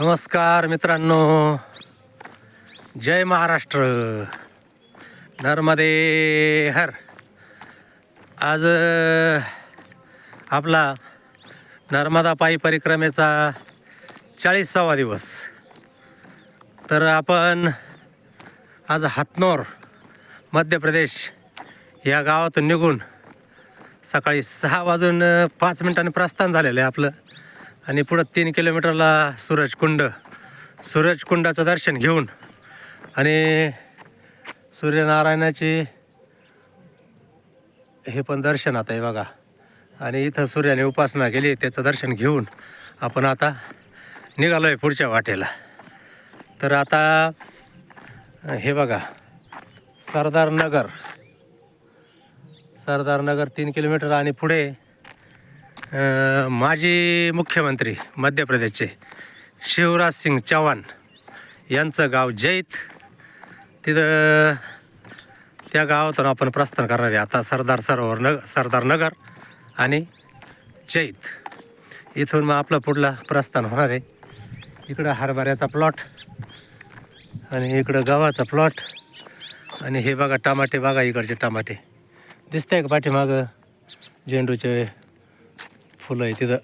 नमस्कार मित्रांनो. जय महाराष्ट्र. नर्मदे हर. आज आपला नर्मदा पायी परिक्रमेचा चाळीसावा दिवस. तर आपण आज हातनोर मध्य प्रदेश या गावातून निघून सकाळी सहा वाजून पाच मिनिटांनी प्रस्थान झालेलं आहे आपलं. आणि पुढं तीन किलोमीटरला सूरजकुंड सूरजकुंडाचं दर्शन घेऊन आणि सूर्यनारायणाची हे पण दर्शन आता आहे बघा. आणि इथं सूर्याने उपासना केली त्याचं दर्शन घेऊन आपण आता निघालो आहे पुढच्या वाटेला. तर आता हे बघा सरदार नगर. सरदार नगर तीन किलोमीटर आणि पुढे माजी मुख्यमंत्री मध्य प्रदेशचे शिवराज सिंग चौहान यांचं गाव जैत. तिथं त्या गावातून आपण प्रस्थान करणार आहे. आता सरदार सरोवर नग सरदार नगर आणि जैत. इथून मग आपलं पुढला प्रस्थान होणार आहे. इकडं हरभऱ्याचा प्लॉट आणि इकडं गव्हाचा प्लॉट आणि हे बघा टमाटे बघा इकडचे टमाटे. दिसतंय का पाठीमागं? झेंडूचे फुलं आहे तिथं.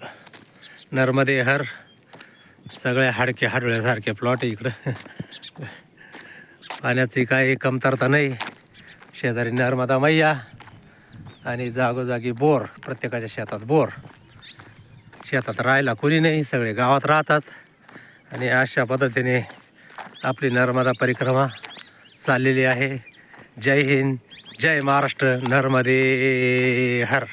नर्मदे हर. सगळ्या हाडके हाडोळ्यासारखे प्लॉट आहे इकडं. पाण्याची काही कमतरता नाही. शेजारी नर्मदा मैया आणि जागोजागी बोर प्रत्येकाच्या शेतात बोर. शेतात राहायला कोणी नाही सगळे गावात राहतात. आणि अशा पद्धतीने आपली नर्मदा परिक्रमा चाललेली आहे. जय हिंद जय महाराष्ट्र नर्मदे हर.